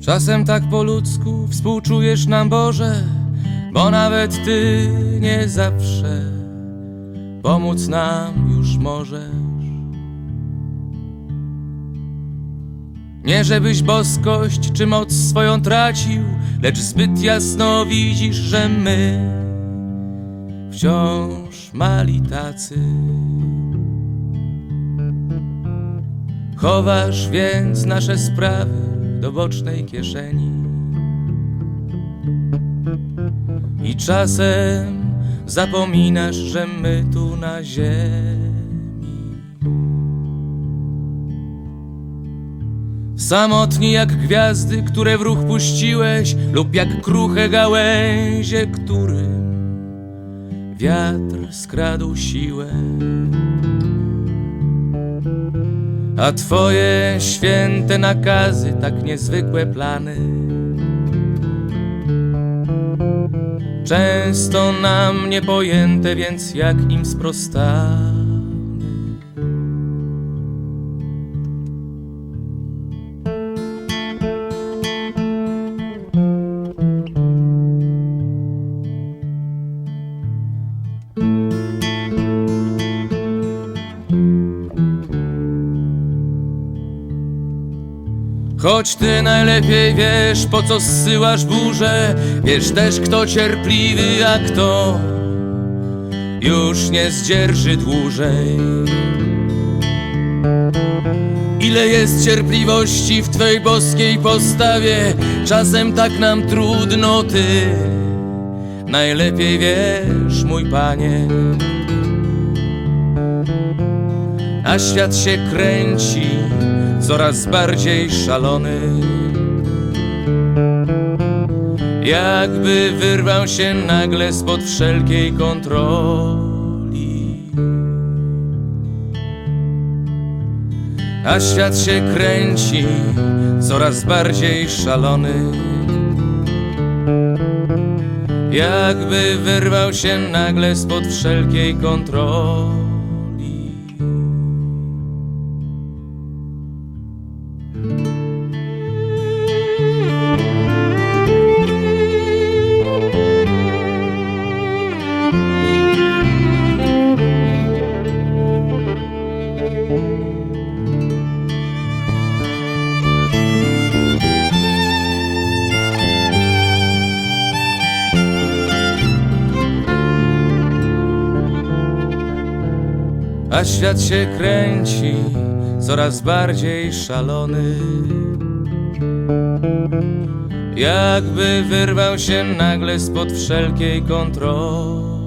Czasem tak po ludzku współczujesz nam Boże, bo nawet Ty nie zawsze pomóc nam już możesz. Nie żebyś boskość czy moc swoją tracił, lecz zbyt jasno widzisz, że my wciąż mali tacy. Chowasz więc nasze sprawy do bocznej kieszeni. I czasem zapominasz, że my tu na ziemi. Samotni jak gwiazdy, które w ruch puściłeś, lub jak kruche gałęzie, którym wiatr skradł siłę. A twoje święte nakazy, tak niezwykłe plany, często nam niepojęte, więc jak im sprostamy? Choć ty najlepiej wiesz, po co zsyłasz burzę Wiesz też, kto cierpliwy, a kto już nie zdzierży dłużej. Ile jest cierpliwości w Twej boskiej postawie Czasem tak nam trudno, Ty. Najlepiej wiesz, mój Panie a świat się kręci coraz bardziej szalony. Jakby wyrwał się nagle spod wszelkiej kontroli. A świat się kręci coraz bardziej szalony. Jakby wyrwał się nagle spod wszelkiej kontroli. A świat się kręci coraz bardziej szalony. Jakby wyrwał się nagle spod wszelkiej kontroli.